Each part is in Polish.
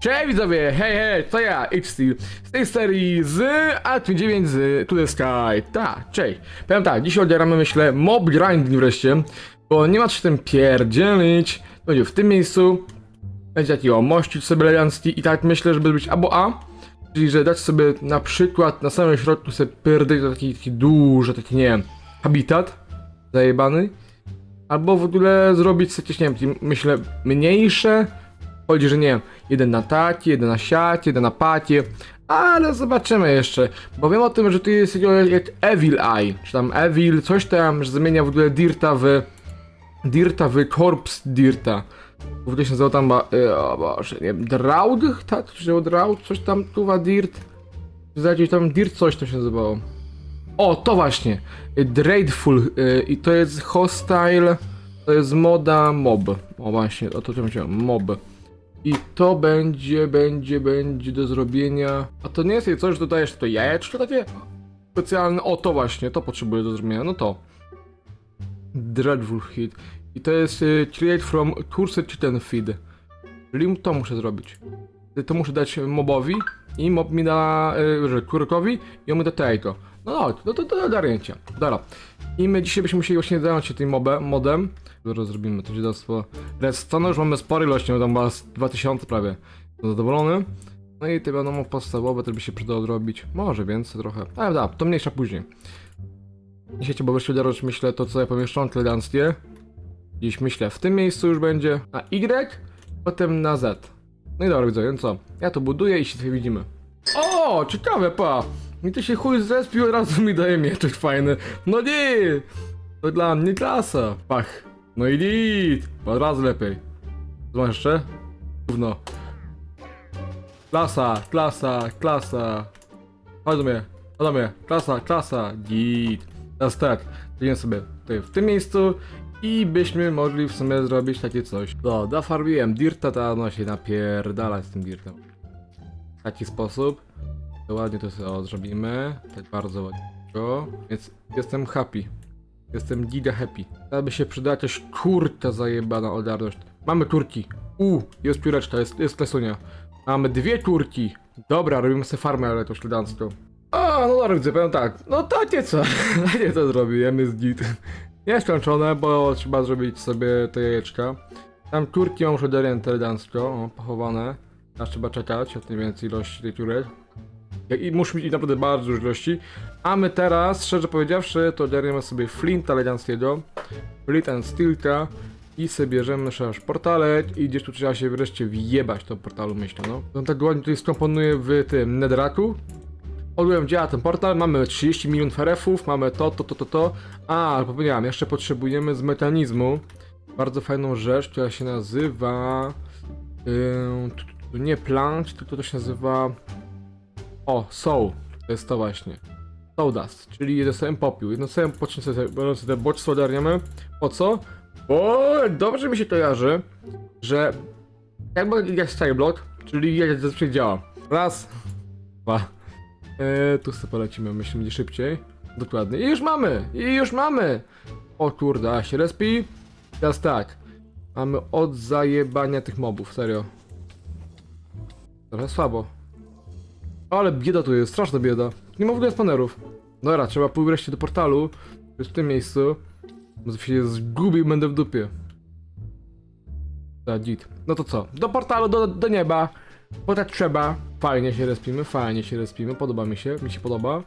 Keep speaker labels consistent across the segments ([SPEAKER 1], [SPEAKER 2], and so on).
[SPEAKER 1] Cześć widzowie, hej hej, to ja, HC, z tej serii z Alt9 z To The Sky, tak, cześć. Powiem tak, dzisiaj odbieramy myślę mob grinding wreszcie, bo nie ma się tym pierdzielić, będzie w tym miejscu, będzie taki o, mościć sobie i tak myślę, żeby być albo A, czyli że dać sobie na przykład na samym środku sobie pyrdek, to taki, taki duży, taki nie wiem, habitat zajebany, albo w ogóle zrobić sobie jakieś, nie wiem, myślę, mniejsze, Chodzi, że nie wiem, jeden na tacie, jeden na siacie, jeden na pacie, ale zobaczymy jeszcze, bo wiem o tym, że tu jest jak Evil Eye, czy tam Evil, coś tam, że zamienia w ogóle Dirta w, Dirta w Corpse Dirta. W ogóle się nazywał tam, y, o Boże, nie wiem, Draud? Tak, czy Draud, coś tam, tuwa Dirt, czy tam Dirt coś to się nazywało. O, to właśnie, y, Dreadful, y, i to jest Hostile, to jest moda mob, o właśnie, o to co myślałem, mob. I to będzie, będzie, będzie do zrobienia. A to nie jest coś, że dodajesz to jajeczko takie specjalne. O, to właśnie, to potrzebuję do zrobienia. No to. Dreadful Hit. I to jest y, create from cursed chicken feed. Czyli to muszę zrobić. Y, To muszę dać mobowi i mob mi da, y, kurkowi i on mi da tego. No, no, no to do ogarnięcia. Dobra. I my dzisiaj byśmy musieli właśnie zająć się tym mobem, modem. Zaraz zrobimy to dziadostwo. Redstone już mamy spore ilości, no tam z 2000 prawie. Zadowolony. No i te wiadomo podstawowe też by się przydało odrobić. Może więcej trochę. Ale da, to mniejsza później. Dzisiaj bo wreszcie uderzyć myślę to co ja pomieszczam eleganckie. Gdzieś myślę w tym miejscu już będzie. Na Y, potem na Z. No i dobra widzę, więc co? Ja to buduję i się tutaj widzimy. O, ciekawe pa! Mi to się chuj zrespił, od razu mi daje mieczek fajny. No nie! To dla mnie klasa. Pach. No i lit! Od razu lepiej. Co masz jeszcze? Gówno. Klasa, klasa, klasa. Chodź do mnie, chodź do mnie. Klasa, klasa. Git. Teraz tak, idziemy sobie tutaj w tym miejscu i byśmy mogli w sumie zrobić takie coś. No, dofarbiłem dirta, to no się napierdalać z tym dirtem. W taki sposób. To ładnie to sobie o, zrobimy. Tak bardzo ładnie. Więc jestem happy. Jestem giga happy. Teraz by się przydała jakaś kurta zajebana odarność. Mamy turki. U, jest pióreczka, jest, jest klesunia. Mamy dwie turki. Dobra, robimy sobie farmę, ale to śledancką. A, no dobra, widzę, powiem tak. No takie co? Takie co zrobiłem, jest git. Nie skończone, bo trzeba zrobić sobie te jajeczka. Tam turki mam już elegancko, o, pochowane. Teraz trzeba czekać, od tej więcej ilości tej turek. I muszę mieć naprawdę bardzo dużo ilości. A my teraz, szczerze powiedziawszy, to darujemy sobie Flinta eleganckiego, Flint and Steelka i sobie bierzemy nasz portalek i gdzieś tu trzeba się wreszcie wjebać do portalu, myślę, no. On tak ładnie tutaj skomponuję w tym Netherracku. Odbyłem działa ten portal, mamy 30 milionów ferefów, mamy to, to, to, to, to. A, ale powiedziałem, jeszcze potrzebujemy z mechanizmu bardzo fajną rzecz, która się nazywa... Yy, nie plank, tylko to się nazywa... O, soul. To jest to właśnie. Sawdust, czyli dostałem popiół. Jedno sobie po czym sobie, bo sobie bodźce ogarniamy. Po co? Bo dobrze mi się kojarzy, że jakby jak Skyblock, czyli jak zazwyczaj działa. Raz, dwa. Eee, tu sobie polecimy, myślę, będzie szybciej. Dokładnie. I już mamy! I już mamy! O kurde, a się respi. Teraz tak. Mamy od zajebania tych mobów, serio. Trochę słabo. Ale bieda tu jest, straszna bieda. Nie ma w ogóle spanerów. Dobra, trzeba pójść wreszcie do portalu. Jest w tym miejscu. Bo się zgubił, będę w dupie. Tak, git. No to co? Do portalu, do, do nieba. Bo tak trzeba. Fajnie się respimy, fajnie się respimy. Podoba mi się, mi się podoba.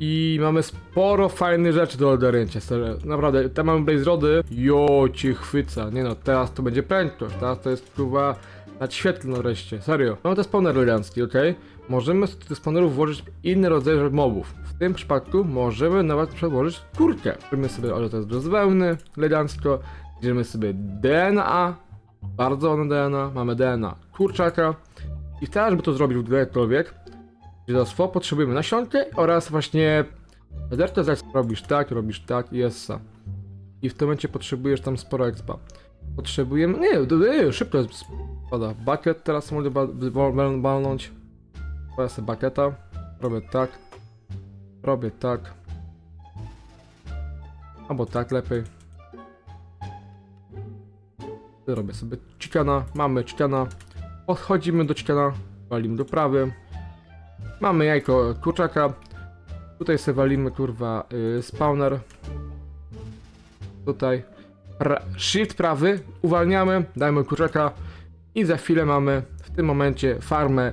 [SPEAKER 1] I mamy sporo fajnych rzeczy do ogarnięcia, serio. Naprawdę, tam mamy Blaze Rody. Jo, cię chwyca. Nie no, teraz to będzie prędkość. Teraz to jest chyba nadświetlne wreszcie. Serio. Mamy te spawnery eleganckie, okej? Możemy z tych włożyć inny rodzaj mobów. W tym przypadku możemy nawet przełożyć kurkę. Robimy sobie, jest bez wełny, elegancko. Bierzemy sobie DNA. Bardzo ładne DNA. Mamy DNA kurczaka. I teraz, żeby to zrobić ogóle jakkolwiek, dziadostwo, potrzebujemy nasionkę oraz właśnie Zresztą jak robisz tak, robisz tak i jest I w tym momencie potrzebujesz tam sporo expa. Potrzebujemy. Nie, szybko spada. Bucket teraz mogę ba- Robię sobie. Robię tak. Robię tak. Albo tak lepiej. Robię sobie chickena. Mamy chickena. Podchodzimy do ściana, walimy do prawy. Mamy jajko kurczaka. Tutaj sobie walimy kurwa y, spawner. Tutaj pra shift prawy, uwalniamy, dajmy kurczaka i za chwilę mamy w tym momencie farmę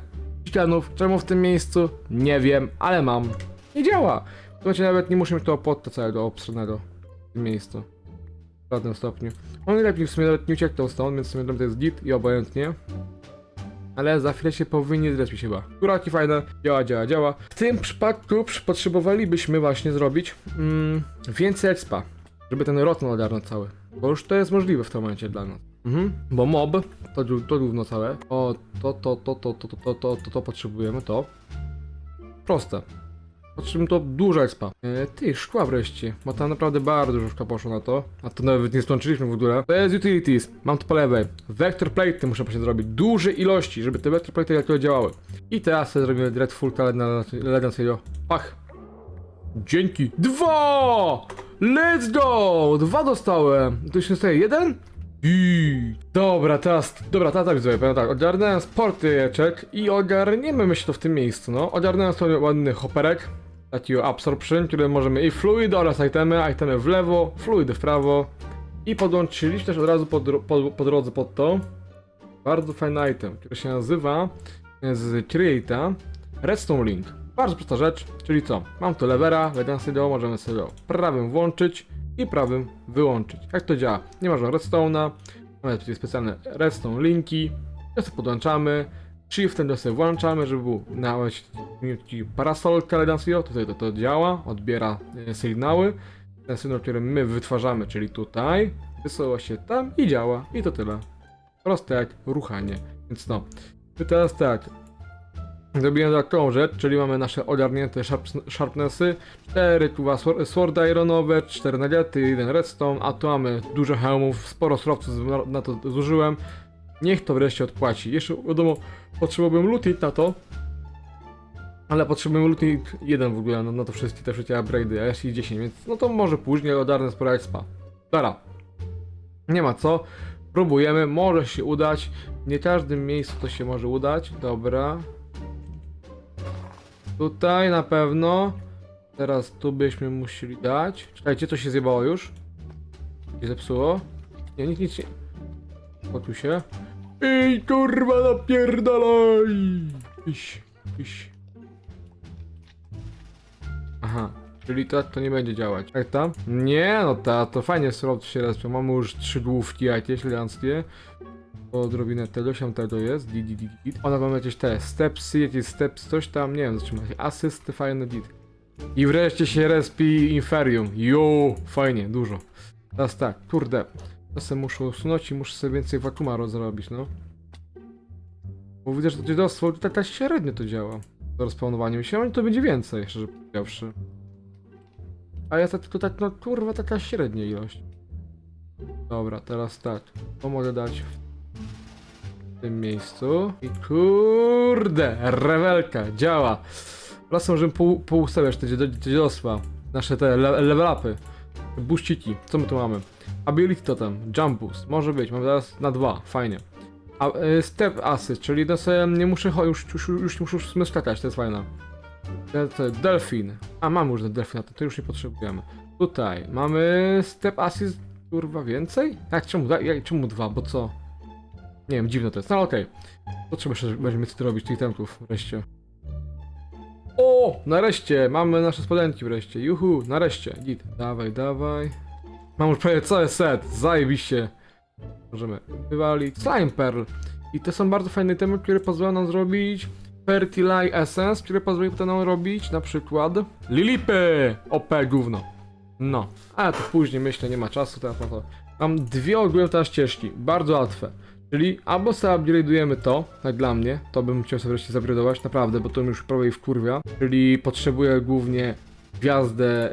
[SPEAKER 1] Czemu w tym miejscu? Nie wiem, ale mam. I działa. W tym nawet nie muszę mieć tego podta całego obstrzonego w tym miejscu. W żadnym stopniu. On lepiej w sumie nawet nie uciekł stąd, więc w sumie to jest git i obojętnie. Ale za chwilę się powinien zrespić chyba. Kuraki fajne, działa, działa, działa. W tym przypadku przy- potrzebowalibyśmy właśnie zrobić mm, więcej expa, żeby ten roton ogarnął cały. Bo już to jest możliwe w tym momencie dla nas. Mhm. Bo mob, to, to równo całe. O, to, to, to, to, to, to, to, to, to, to potrzebujemy, to. Proste. Potrzebujemy to dużo expa. E, ty, szkła wreszcie, bo tam naprawdę bardzo dużo szkła poszło na to. A to nawet nie skończyliśmy w ogóle. To jest utilities, mam to po lewej. Vector plate muszę właśnie zrobić, duże ilości, żeby te vector plate jak działały. I teraz sobie zrobimy dreadful na Legend Serio. Pach. Dzięki. Dwa! Let's go! Dwa dostałem. To już zostaje jeden? Dobra, teraz, dobra, teraz tak zrobię, tak, ogarnąłem sporty jeczek i ogarniemy myślę to w tym miejscu, no. Ogarnąłem sobie ładny hoperek, takiego absorption, który możemy i fluid oraz itemy, itemy w lewo, fluidy w prawo i podłączyliśmy też od razu po, po, po drodze pod to bardzo fajny item, który się nazywa z Create'a Redstone Link. Bardzo prosta rzecz, czyli co? Mam tu levera, jeden sobie możemy sobie prawym włączyć i prawym wyłączyć. Jak to działa? Nie ma żadnego redstone'a, mamy tutaj specjalne redstone linki, to sobie podłączamy, shiftem to sobie włączamy, żeby był na parasolka Ledancio, tutaj to, to działa, odbiera e, sygnały, ten sygnał, który my wytwarzamy, czyli tutaj, wysyła się tam i działa. I to tyle. Proste jak ruchanie. Więc no, teraz tak, Zrobiłem dodatkową rzecz, czyli mamy nasze ogarnięte sharp, sharpnessy, 4 tu swor- sword ironowe, 4 nagety, 1 redstone, a tu mamy dużo hełmów, sporo surowców na to zużyłem. Niech to wreszcie odpłaci. Jeszcze wiadomo, potrzebowałbym looting na to, ale potrzebujemy looting 1 w ogóle na, na to wszystkie te wszystkie upgrade'y, a jeszcze i 10, więc no to może później odarnę sporo expa. Dobra. Nie ma co. Próbujemy, może się udać. Nie każdym miejscu to się może udać. Dobra. Tutaj na pewno. Teraz tu byśmy musieli dać. Czekajcie, co się zjebało już? Się zepsuło? Nie, nic, nic nie. O tu się. Ej, kurwa, napierdalaj! Iś, iś. Aha, czyli to, to nie będzie działać. Jak tam? Nie, no ta, to fajnie surowce się respią. Mamy już trzy główki jakieś eleganckie. Odrobinę tego, się tego jest, di, di, di, di. Ona mamy jakieś te stepsy, jakieś steps, coś tam, nie wiem, zatrzymać. Asysty, fajne dit. I wreszcie się respi Inferium. Jo, fajnie, dużo. Teraz tak, kurde. Czasem muszę usunąć i muszę sobie więcej wakuma rozrobić, no. Bo widzę, że to dziadostwo tak, tak średnio to działa. Do rozpawnowania. Myślałem, że to będzie więcej, szczerze powiedziawszy. A ja to tylko tak, no kurwa, taka średnia ilość. Dobra, teraz tak. To mogę dać w tym miejscu. I kurde, rewelka, działa. Teraz możemy pół, poustawiać te, dziad- te dziadostwa. Nasze te le, level upy. Boostiki. Co my tu mamy? Ability totem, jump boost. Może być, mamy teraz na dwa, fajnie. A, y, step assist, czyli no sobie nie muszę, cho- już, już, już nie muszę już skakać, to jest fajne. Delfin. A mam już ten delfin, to, to już nie potrzebujemy. Tutaj mamy step assist, kurwa więcej? Jak czemu, jak, czemu dwa, bo co? Nie wiem, dziwne to jest, no okej. To trzeba jeszcze będziemy co robić tych tempów wreszcie. O! Nareszcie! Mamy nasze spodenki wreszcie. Juhu, nareszcie. Git. Dawaj, dawaj. Mam już prawie cały set. Zajebiście. Możemy wywalić. Slime Pearl. I to są bardzo fajne itemy, które pozwolą nam zrobić Fertili Essence, które pozwoli nam robić na przykład Lilipy! OP gówno. No, ale to później myślę, nie ma czasu teraz na to. Mam dwie ogólne teraz ścieżki, bardzo łatwe. Czyli albo sobie to, tak dla mnie, to bym chciał sobie wreszcie upgrade'ować, naprawdę, bo to mi już prawie wkurwia. Czyli potrzebuję głównie gwiazdę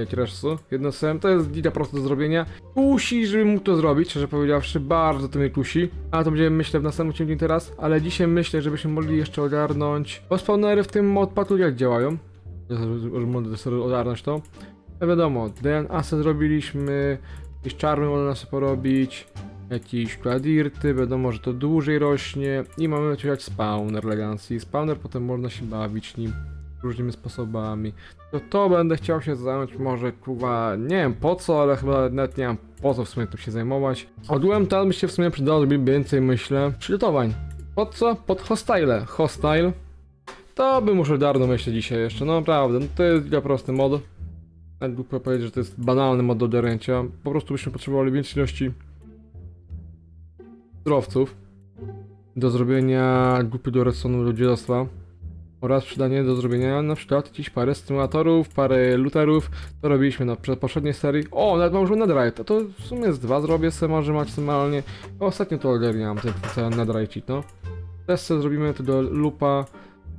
[SPEAKER 1] yy, Crashsu. Jedno sem, to jest giga prosto do zrobienia. Kusi, żeby mógł to zrobić, szczerze powiedziawszy, bardzo to mnie kusi. Ale to będziemy myślę w następnym odcinku teraz, ale dzisiaj myślę, żebyśmy mogli jeszcze ogarnąć. Bo spawnery w tym modpadu jak działają? Żeby sobie ogarnąć to. No wiadomo, DNA zrobiliśmy, jakieś czarmy można sobie porobić. Jakieś kladirty, wiadomo, że to dłużej rośnie i mamy oczywiście spawner elegancji. Spawner potem można się bawić nim różnymi sposobami. To to będę chciał się zająć może kurwa, nie wiem po co, ale chyba nawet nie wiem po co w sumie tym się zajmować. Ogółem to by się w sumie przydało zrobić więcej myślę przygotowań. Pod co? Pod hostile. Hostile. To bym muszę darno myśleć dzisiaj jeszcze, no naprawdę, no to jest dla prosty mod. Nawet głupio powiedzieć, że to jest banalny mod do ogarnięcia. Po prostu byśmy potrzebowali większej ilości surowców do zrobienia grupy do redstone'u do dziedzictwa oraz przydanie do zrobienia na przykład jakieś parę stymulatorów, parę looterów. To robiliśmy na prze- poprzedniej serii. O, nawet mam już netherite, to w sumie z dwa zrobię sobie może maksymalnie. Ostatnio to ogarniałem, ten cały netherite, no. Teraz sobie zrobimy to do lupa.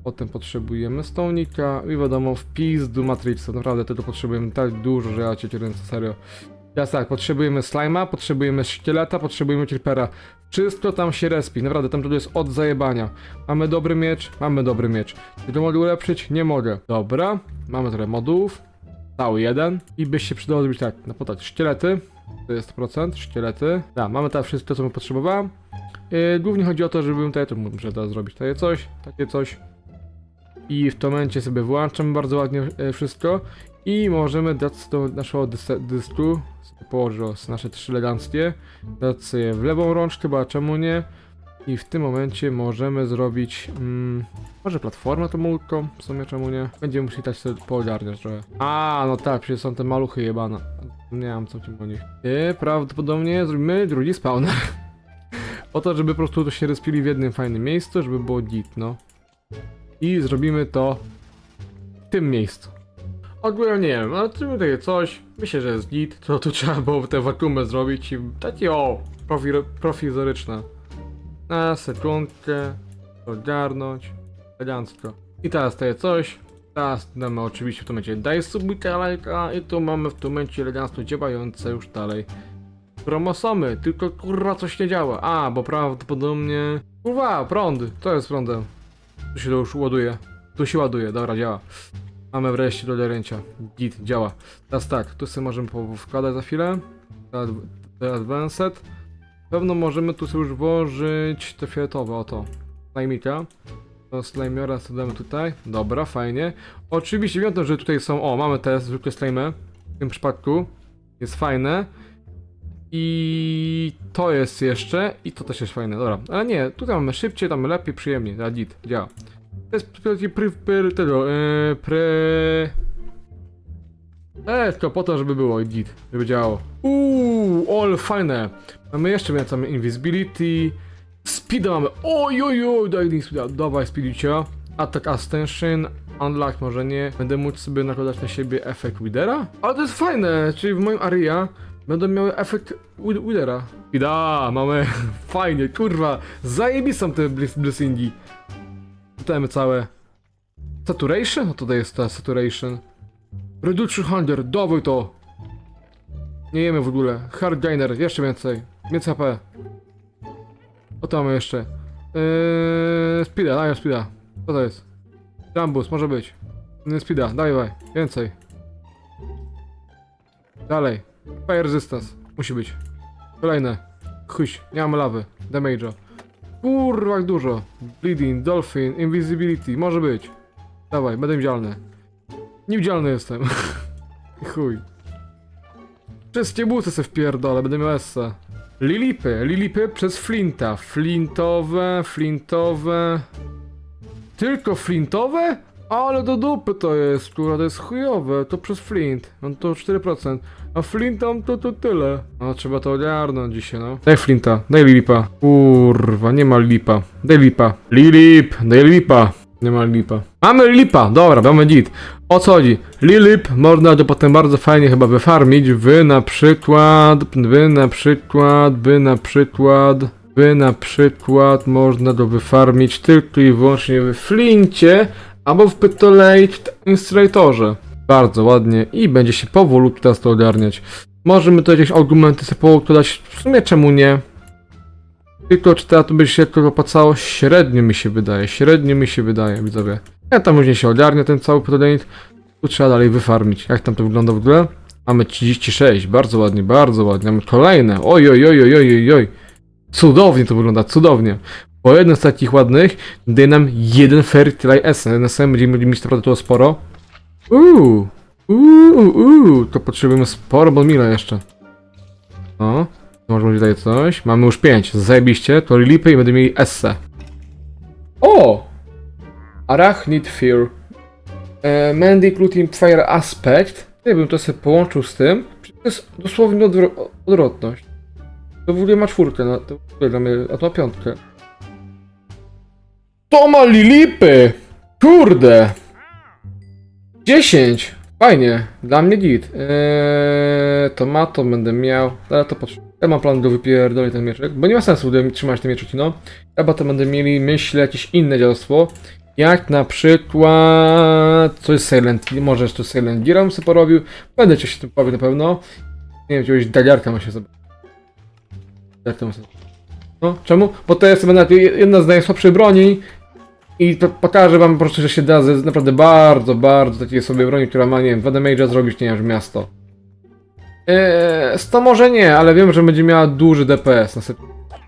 [SPEAKER 1] Potem potrzebujemy stonika i wiadomo wpis do Matrixa. Naprawdę tego potrzebujemy tak dużo, że ja cię ręce serio. Teraz tak, potrzebujemy slima, potrzebujemy szkieleta, potrzebujemy creepera. Wszystko tam się respi, naprawdę tam to jest od zajebania. Mamy dobry miecz, mamy dobry miecz. Czy to mogę ulepszyć? Nie mogę. Dobra, mamy trochę modułów. Cały jeden. I by się przydało zrobić tak, na podać szkielety. To jest 100%, szkielety. Tak, mamy tam wszystko, co potrzebowałem. Yy, głównie chodzi o to, żebym tutaj, to muszę teraz zrobić takie coś, takie coś. I w tym momencie sobie włączam bardzo ładnie e, wszystko. I możemy dać do naszego dys- dysku, o, nasze trzy eleganckie, dać w lewą rączkę, bo a czemu nie? I w tym momencie możemy zrobić, mm, może platformę tą mulką, w sumie czemu nie? Będziemy musieli dać sobie poogarniać trochę. A, no tak, przecież są te maluchy jebane. Nie mam co ci o nich. I prawdopodobnie zrobimy drugi spawner. Po to, żeby po prostu to się respili w jednym fajnym miejscu, żeby było git, no. I zrobimy to w tym miejscu. Ogólnie nie wiem, ale zrobimy takie coś. Myślę, że jest git. To tu trzeba było te wakumy zrobić i takie o, profi- profizoryczne. Na sekundkę, ogarnąć, elegancko. I teraz takie coś. Teraz damy oczywiście w tym momencie daj subika lajka i tu mamy w tym momencie elegancko działające już dalej chromosomy, tylko kurwa coś nie działa. A, bo prawdopodobnie... Kurwa, prąd, co jest prądem? Tu się to już ładuje. Tu się ładuje, dobra, działa. Mamy wreszcie do ogarnięcia. Git, działa. Teraz tak, tu sobie możemy wkładać za chwilę. Te adv- te Advanced. Pewno możemy tu sobie już włożyć te fioletowe, oto. Slajmika. To slajmiora sobie damy tutaj. Dobra, fajnie. Oczywiście wiem o tym, że tutaj są, o, mamy te zwykłe slajmy. W tym przypadku. Jest fajne. I to jest jeszcze, i to też jest fajne, dobra. Ale nie, tutaj mamy szybciej, tam lepiej, przyjemniej, za git, działa. To jest pry, pry, tego, yy, pre... E, tylko po to, żeby było git, żeby działało. Uuu, all fajne. Mamy jeszcze więcej, mamy invisibility, speeda mamy, oj, oj, oj, daj mi speeda, dawaj speedicia. Attack Ascension, Unlock może nie. Będę mógł sobie nakładać na siebie efekt Widera? Ale to jest fajne, czyli w moim area będą miały efekt Wid- Widera. Ida, mamy, fajnie, kurwa, zajebistą te blessingi. Mamy całe. Saturation? No tutaj jest ta saturation. Reduction Hunger, dawaj to! Nie jemy w ogóle. Hard Gainer, jeszcze więcej. Więcej HP. O mamy jeszcze. Yy, speeda, daj speeda. Co to jest? Jambus, może być. Yy, speeda. Więcej. Dalej. Fire resistance. Musi być. Kolejne. Chuś, nie mamy lawy. Damage'a. Kurwa, jak dużo. Bleeding, Dolphin, Invisibility. Może być. Dawaj, będę widzialny. Niewidzialny jestem. Chuj. Wszystkie buty se wpierdolę, będę miał esse. Lilipy, lilipy przez flinta. Flintowe, flintowe. Tylko flintowe? Ale do dupy to jest, kurwa, to jest chujowe, to przez flint. No to 4%. A flintam to to tyle. No trzeba to ogarnąć dzisiaj, no. Daj flinta, daj lilipa. Kurwa, nie ma lilipa. Daj lipa. Lilip, daj lipa. Nie ma lipa. Mamy lipa, dobra, mamy git. O co chodzi? Lilip można to potem bardzo fajnie chyba wyfarmić. Wy na przykład, wy na przykład, by na przykład, by na przykład można to wyfarmić tylko i wyłącznie w flincie albo w Pytolate Installatorze. Bardzo ładnie i będzie się powolutku teraz to ogarniać. Możemy to jakieś argumenty sobie poukładać, w sumie czemu nie? Tylko czy teraz to by się to opłacało? Średnio mi się wydaje, średnio mi się wydaje, widzowie. Ja tam później się ogarnia ten cały Pytolate. Tu trzeba dalej wyfarmić. Jak tam to wygląda w ogóle? Mamy 36, bardzo ładnie, bardzo ładnie. Mamy kolejne. Oj, oj, oj, oj, oj, oj. Cudownie to wygląda, cudownie. Po jednym z takich ładnych daje nam jeden Fertile Essence. Na samym będziemy mieli naprawdę to sporo. Uuu, uuu, uuu, to potrzebujemy sporo Bonmila jeszcze. No, może być tutaj coś. Mamy już pięć, zajebiście. To lipy i będziemy mieli Esse. O! Arachnid Fear. E, Mandy Glutin Fire Aspect. Ja bym to sobie połączył z tym. To jest dosłownie odwro- odwrotność. To w ogóle ma czwórkę, no, to w ogóle dla mnie, a to ma piątkę. To ma lipy! Kurde! 10! Fajnie, dla mnie git. Eee, to będę miał, ale to potrzebuję. Ja mam plan do wypierdolić ten mieczek, bo nie ma sensu trzymać ten mieczek, no. Chyba to będę mieli, myślę, jakieś inne dziadostwo. Jak na przykład coś Silent może jeszcze Silent Gear bym sobie porobił. Będę coś się tym powie na pewno. Nie wiem, jakiegoś daliarka ma się zobaczyć. Daliarka ma się No, czemu? Bo to jest jedna z najsłabszych broni. I to pokażę wam po prostu, że się da ze naprawdę bardzo, bardzo takiej sobie broni, która ma, nie wiem, 2 damage'a zrobić, nie wiem, miasto. Eee, 100 może nie, ale wiem, że będzie miała duży DPS. Na sobie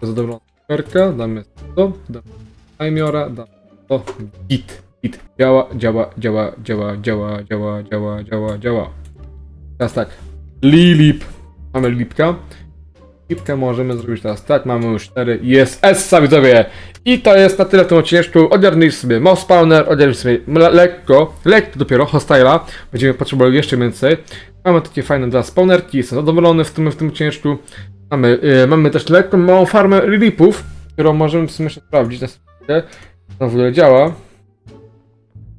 [SPEAKER 1] zadowolona. Perka, damy to, damy Aimiora, damy to, git, git. Działa, działa, działa, działa, działa, działa, działa, działa, działa. Teraz tak. Lilip. Mamy lipka. Lipkę możemy zrobić teraz tak, mamy już 4. Jest Essa, widzowie! I to jest na tyle w tym odcineczku. Ogarnij sobie mouse spawner, ogarnij sobie lekko, lekko dopiero, hostyla. Będziemy potrzebowali jeszcze więcej. Mamy takie fajne dwa spawnerki, jestem zadowolony w tym, w tym odcineczku. Mamy, yy, mamy też lekką, małą farmę relipów, którą możemy w sumie jeszcze sprawdzić na sobie. W ogóle działa.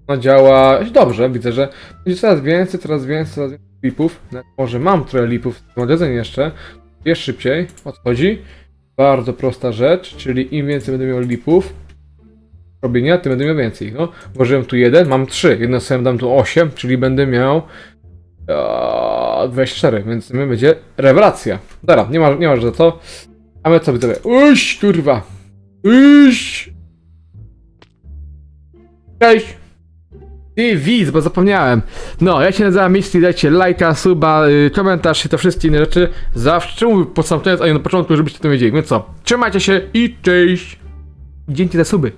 [SPEAKER 1] No działa dobrze, widzę, że będzie coraz więcej, coraz więcej, coraz więcej lipów. Nawet Może mam trochę lipów w magazynie jeszcze. Jest szybciej, odchodzi. Bardzo prosta rzecz, czyli im więcej będę miał lipów robienia, tym będę miał więcej. No, włożyłem tu jeden, mam trzy. Jedno sobie dam tu 8, czyli będę miał eee, 24, więc będzie rewelacja. Dobra, nie ma, nie ma za co. A my co widzowie? Uś, kurwa. Uś. Cześć. Ty widz, bo zapomniałem. No, ja się nazywam Misty, dajcie lajka, suba, y, komentarz i to wszystkie inne rzeczy. Zawsze czemu pod sam koniec, a nie na początku, żebyście to wiedzieli. Więc co, trzymajcie się i cześć! Dzięki za suby.